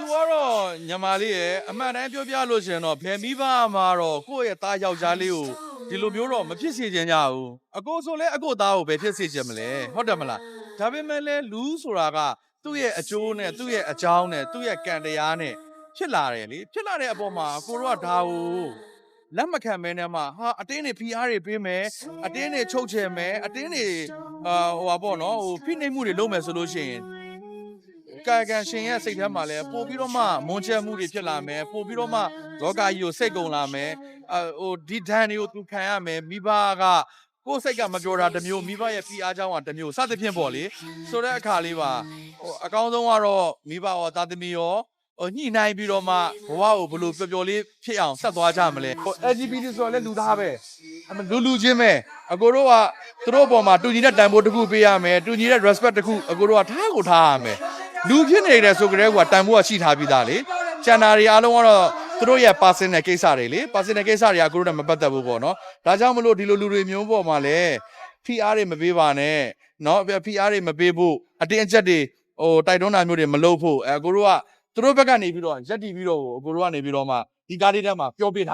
သူကတော့ညီမလေးရဲ့အမှန်တမ်းပြောပြလို့ရှရင်တော့ဘယ်မိဘမှာတော့ကိုယ့်ရဲ့သားယောက်ျားလေးကိုဒီလိုမျိုးတော့မဖြစ်စေချင်ကြဘူးအကိုဆိုလဲအကိုသားကိုပဲဖြစ်စေချင်မလဲဟုတ်တယ်မလားဒါပေမဲ့လဲလူဆိုတာကသူ့ရဲ့အကျိုးနဲ့သူ့ရဲ့အကြောင်းနဲ့သူ့ရဲ့ကံတရားနဲ့ဖြစ်လာတယ်လေဖြစ်လာတဲ့အပေါ်မှာကိုတို့ကဒါကိုလက်မခံမဲနဲ့မှဟာအတင်းနေ PR တွေပေးမယ်အတင်းနေချုပ်ချယ်မယ်အတင်းနေအာဟိုပါပေါ့နော်ဟိုဖိနှိပ်မှုတွေလုပ်မယ်ဆိုလို့ရှိရင် ကာယကံရှင်ရဲ့စိတ်ထဲမှာလည်းပို့ပြီးတော့မှမွန်ချက်မှုတွေဖြစ်လာမယ်ပို့ပြီးတော့မှလောကကြီးကိုစိတ်ကုန်လာမယ်အဟိုဒီဒဏ်တွေကိုသူခံရမယ်မိဘကကိုယ်စိတ်ကမပြောတာတစ်မျိုးမိဘရဲ့ဖိအားကြောင့်ကတစ်မျိုးစသဖြင့်ပေါ့လေဆိုတဲ့အခါလေးပါဟိုအကောင်းဆုံးကတော့မိဘရောသားသမီးရောဟိုညှိနှိုင်းပြီးတော့မှဘဝကိုဘယ်လိုပျော်ပျော်လေးဖြစ်အောင်ဆက်သွားကြမလဲဟို LGBT ဆိုတော့လည်းလူသားပဲအမလူလူချင်းပဲအကိုတို့ကသူတို့ဘောမှာတူညီတဲ့တန်ဖိုးတစ်ခုပေးရမယ်တူညီတဲ့ respect တစ်ခုအကိုတို့ကထားကိုထားရမယ် လူဖြစ်နေတယ်ဆိုကြတဲ့ကွာတန်ဖိုးကရှိထားပြီးသားလေကျန်တာတွေအားလုံးကတော့သူတို့ရဲ့ personal ကိစ္စတွေလေ personal ကိစ္စတွေကကိုတို့နဲ့မပတ်သက်ဘူးပေါ့နော်ဒါကြောင့်မလို့ဒီလိုလူတွေမျိုးပေါ်မှာလည်း PR တွေမပေးပါနဲ့เนาะ PR တွေမပေးဖို့အတင်းအကျပ်တွေဟိုတိုက်တွန်းတာမျိုးတွေမလုပ်ဖို့အဲကိုတို့ကသူတို့ဘက်ကနေပြီးတော့ရက်တီပြီးတော့ကိုတို့ကနေပြီးတော့မှဒီကားလေးထဲမှာပြောပြထား